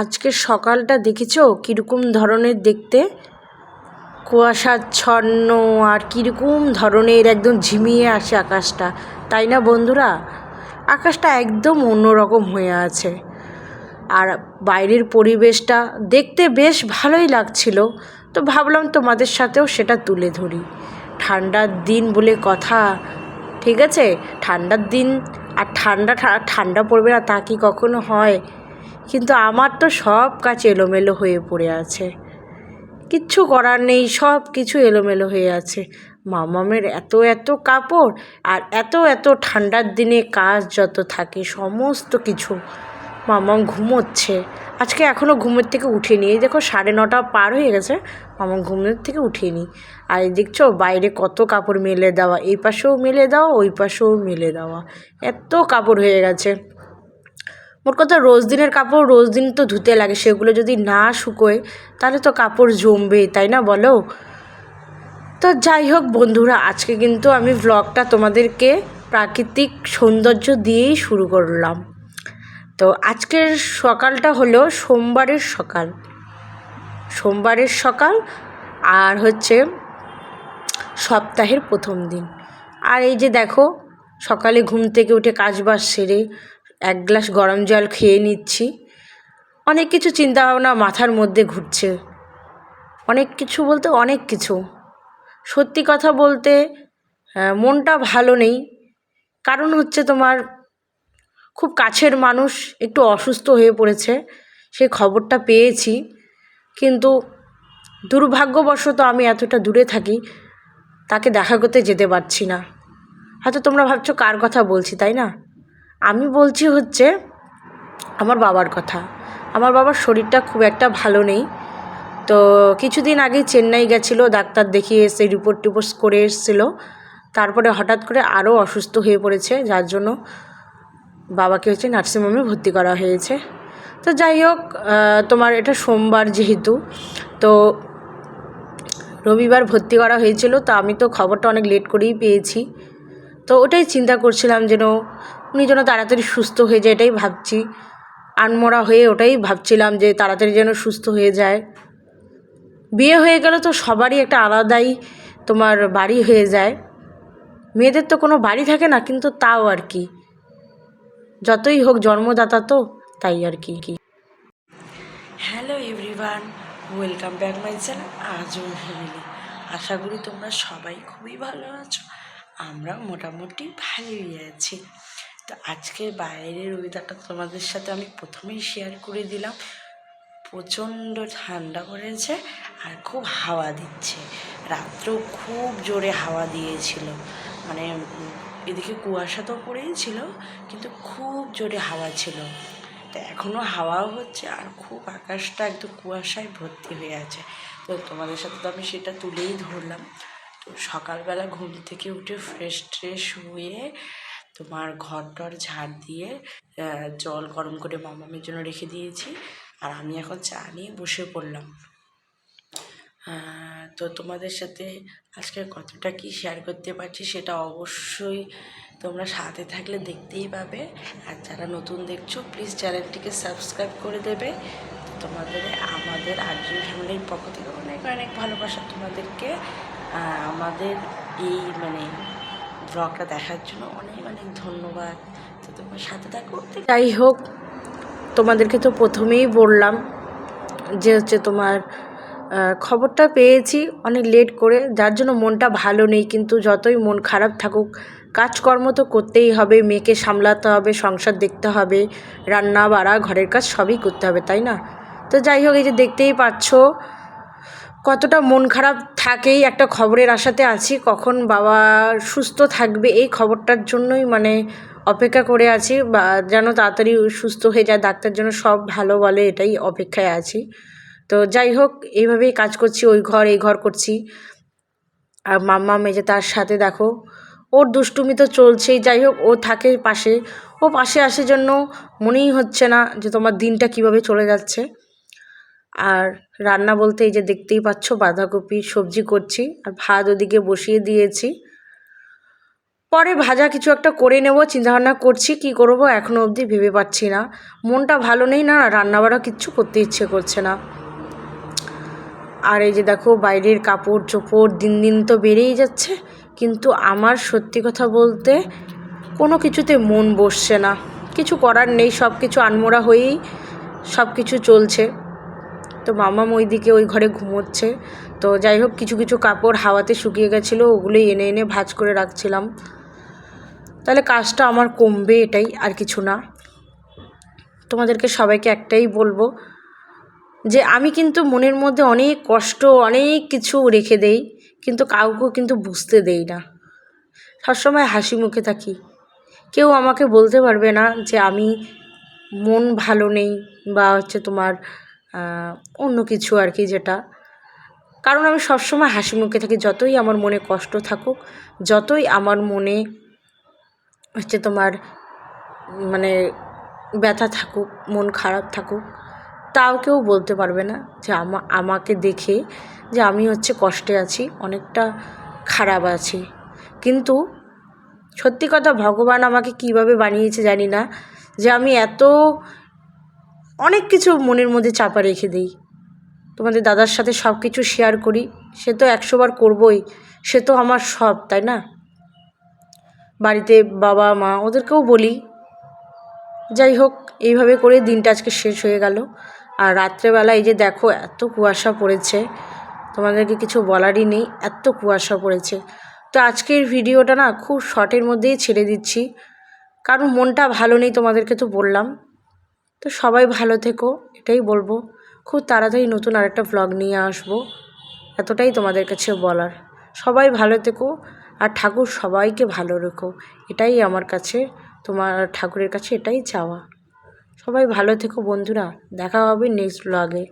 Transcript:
আজকের সকালটা দেখেছ? কীরকম ধরনের দেখতে? কুয়াশাচ্ছন্ন আর কীরকম ধরনের একদম ঝিমিয়ে আসে আকাশটা, তাই না বন্ধুরা? আকাশটা একদম অন্যরকম হয়ে আছে। আর বাইরের পরিবেশটা দেখতে বেশ ভালোই লাগছিল। তো ভাবলাম তোমাদের সাথেও সেটা তুলে ধরি। ঠান্ডার দিন বলে কথা, ঠিক আছে? ঠান্ডার দিন, আর ঠান্ডা ঠান্ডা পড়বে না তা কি কখনো হয়? কিন্তু আমার তো সব কাজ এলোমেলো হয়ে পড়ে আছে। কিচ্ছু করার নেই, সব কিছু এলোমেলো হয়ে আছে। মামামের এত এত কাপড় আর এত এত ঠান্ডার দিনে কাজ যত থাকে, সমস্ত কিছু। মামাম ঘুমোচ্ছে। আজকে এখনও ঘুমের থেকে উঠেনি। এই দেখো, সাড়ে নটা পার হয়ে গেছে। মামাম ঘুমের থেকে উঠেনি। আর দেখছ, বাইরে কত কাপড় মেলে দেওয়া। এই পাশেও মেলে দেওয়া, ওই পাশেও মেলে দেওয়া। এত কাপড় হয়ে গেছে। মোট কথা রোজ দিনের কাপড় রোজ দিন তো ধুতে লাগে, সেগুলো যদি না শুকোয়, তাহলে তো কাপড় জমবে তাই না বলো? তো যাই হোক বন্ধুরা, আজকে কিন্তু আমি ভ্লগটা তোমাদেরকে প্রাকৃতিক সৌন্দর্য দিয়েই শুরু করলাম। তো আজকের সকালটা হলো সোমবারের সকাল। সোমবারের সকাল আর হচ্ছে সপ্তাহের প্রথম দিন। আর এই যে দেখো, সকালে ঘুম থেকে উঠে কাজবাজ সেরে এক গ্লাস গরম জল খেয়ে নিচ্ছি। অনেক কিছু চিন্তাভাবনা মাথার মধ্যে ঘুরছে। অনেক কিছু বলতে অনেক কিছু। সত্যি কথা বলতে মনটা ভালো নেই। কারণ হচ্ছে তোমার খুব কাছের মানুষ, একটু অসুস্থ হয়ে পড়েছে সেই খবরটা পেয়েছি। কিন্তু দুর্ভাগ্যবশত আমি এতটা দূরে থাকি, তাকে দেখা করতে যেতে পারছি না। হয়তো তোমরা ভাবছ কার কথা বলছি, তাই না? আমি বলছি হচ্ছে, আমার বাবার কথা। আমার বাবার শরীরটা খুব একটা ভালো নেই। তো কিছুদিন আগে চেন্নাই গেছিল, ডাক্তার দেখিয়ে এসে রিপোর্ট টিপোর্ট করে এসেছিল। তারপরে হঠাৎ করে আরও অসুস্থ হয়ে পড়েছে, যার জন্য বাবাকে হচ্ছে নার্সিংহোমে ভর্তি করা হয়েছে। তো যাই হোক তোমার এটা সোমবার যেহেতু, তো রবিবার ভর্তি করা হয়েছিল, তো আমি তো খবরটা অনেক লেট করেই পেয়েছি। তো ওটাই চিন্তা করছিলাম যেন উনি যেন তাড়াতাড়ি সুস্থ হয়ে যায় এটাই ভাবছি। আনমরা হয়ে ওটাই ভাবছিলাম যে তাড়াতাড়ি যেন সুস্থ হয়ে যায়। বিয়ে হয়ে গেলে তো সবারই একটা আলাদাই তোমার বাড়ি হয়ে যায়। মেয়েদের তো কোনো বাড়ি থাকে না, কিন্তু তাও আর কি। যতই হোক জন্মদাতা তো, তাই আর কি কি। Hello everyone welcome back my channel family আশা করি তোমরা সবাই খুবই ভালো আছো আমরা মোটামুটি ভালোই আছি। তো আজকে বাইরের ওয়েদারটা তোমাদের সাথে আমি প্রথমেই শেয়ার করে দিলাম। প্রচণ্ড ঠান্ডা পড়েছে আর খুব হাওয়া দিচ্ছে। রাত্রেও খুব জোরে হাওয়া দিয়েছিল। মানে এদিকে কুয়াশা তো পড়েই ছিল কিন্তু খুব জোরে হাওয়া ছিল। তো এখনও হাওয়াও হচ্ছে আর খুব আকাশটা একদম কুয়াশায় ভর্তি হয়ে আছে। তো তোমাদের সাথে তো আমি সেটা তুলেই ধরলাম। তো সকালবেলা ঘুম থেকে উঠে ফ্রেশ ট্রেশ হয়ে তোমার ঘর টর ঝাড় দিয়ে জল গরম করে মামামের জন্য রেখে দিয়েছি। আর আমি এখন চা নিয়ে বসে পড়লাম। তো তোমাদের সাথে আজকে কতটা কি শেয়ার করতে পারছি সেটা অবশ্যই তোমরা সাথে থাকলে দেখতেই পাবে। আর যারা নতুন দেখছ প্লিজ চ্যানেলটিকে সাবস্ক্রাইব করে দেবে। তোমাদের, আমাদের আর্জুন ফ্যামিলির পক্ষ থেকে অনেক অনেক ভালোবাসা তোমাদেরকে। আমাদের এই মানে ব্লগটা দেখার জন্য অনেক অনেক ধন্যবাদ। তো তোমার সাথে থাকো। যাই হোক, তোমাদেরকে তো প্রথমেই বললাম যে হচ্ছে তোমার খবরটা পেয়েছি অনেক লেট করে, যার জন্য মনটা ভালো নেই, কিন্তু যতই মন খারাপ থাকুক, কাজকর্ম তো করতেই হবে, মেয়েকে সামলাতে হবে, সংসার দেখতে হবে, রান্না বাড়া, ঘরের কাজ সবই করতে হবে, তাই না? তো যাই হোক, এই যে দেখতেই পাচ্ছ কতটা মন খারাপ থাকেই একটা খবরের আশাতে আছি, কখন বাবা সুস্থ থাকবে এই খবরটার জন্যই মানে অপেক্ষা করে আছি, বা যেন তাড়াতাড়ি সুস্থ হয়ে যায়, ডাক্তার জন্য সব ভালো বলে এটাই অপেক্ষায় আছি। তো যাই হোক, এইভাবেই কাজ করছি, ওই ঘর, এই ঘর করছি। আর মাম্মা মেজে তার সাথে দেখো, ওর দুষ্টুমি তো চলছেই, যাই হোক, ও থাকে পাশে। ও পাশে আসে জন্য মনেই হচ্ছে না যে তোমার দিনটা কীভাবে চলে যাচ্ছে। আর রান্না বলতে এই যে দেখতেই পাচ্ছ, বাঁধাকপি সবজি করছি আর ভাত ওদিকে বসিয়ে দিয়েছি। পরে ভাজা কিছু একটা করে নেব, চিন্তাভাবনা করছি কি করব এখনও অবধি ভেবে পাচ্ছি না। মনটা ভালো নেই না, রান্নাবাড়া কিচ্ছু করতে ইচ্ছে করছে না। আর এই যে দেখো, বাইরের কাপড় চোপড় দিন দিন তো বেড়েই যাচ্ছে, কিন্তু আমার সত্যি কথা বলতে কোনো কিছুতে মন বসছে না। কিছু করার নেই সব কিছু আনমোড়া হয়েই সব কিছু চলছে। তো মামাম ওই দিকে ওই ঘরে ঘুমোচ্ছে। তো যাই হোক, কিছু কিছু কাপড় হাওয়াতে শুকিয়ে গেছিল, ওগুলোই এনে এনে ভাঁজ করে রাখছিলাম। তাহলে কাজটা আমার কমবে এটাই, আর কিছু না। তোমাদেরকে সবাইকে একটাই বলব যে, আমি কিন্তু মনের মধ্যে অনেক কষ্ট, অনেক কিছু রেখে দেই, কিন্তু কাউকেও কিন্তু বুঝতে দেই না। সবসময় হাসি মুখে থাকি। কেউ আমাকে বলতে পারবে না যে, আমি মন ভালো নেই, বা হচ্ছে তোমার অন্য কিছু আর কি যেটা। কারণ আমি সবসময় হাসি মুখে থাকি, যতই আমার মনে কষ্ট থাকুক, যতই আমার মনে হচ্ছে তোমার মানে ব্যথা থাকুক, মন খারাপ থাকুক, তাও কেউ বলতে পারবে না যে আমা, আমাকে দেখে যে আমি হচ্ছে কষ্টে আছি, অনেকটা খারাপ আছি। কিন্তু সত্যি কথা, ভগবান আমাকে কীভাবে বানিয়েছে জানি না। যে আমি এত অনেক কিছু মনের মধ্যে চাপা রেখে দিই। তোমাদের দাদার সাথে সব কিছু শেয়ার করি। সে তো একশোবার করবই। সে তো আমার সব, তাই না? বাড়িতে বাবা, মা, ওদেরকেও বলি। যাই হোক, এইভাবে করে দিনটা আজকে শেষ হয়ে গেল। আর রাত্রেবেলা এই যে দেখো, এত কুয়াশা পড়েছে। তোমাদেরকে কিছু বলারই নেই, এত কুয়াশা পড়েছে। তো আজকের ভিডিওটা না খুব শর্টের মধ্যেই ছেড়ে দিচ্ছি। কারণ মনটা ভালো নেই তোমাদেরকে তো বললাম। তো সবাই ভালো থেকো, এটাই বলব। খুব তাড়াতাড়ি নতুন আরেকটা ভ্লগ নিয়ে আসব, এতটাই তোমাদের কাছে বলার। সবাই ভালো থেকো আর ঠাকুর সবাইকে ভালো রেখো, এটাই আমার কাছে, তোমার ঠাকুরের কাছে এটাই চাওয়া। সবাই ভালো থেকো বন্ধুরা, দেখা হবে নেক্সট ব্লগে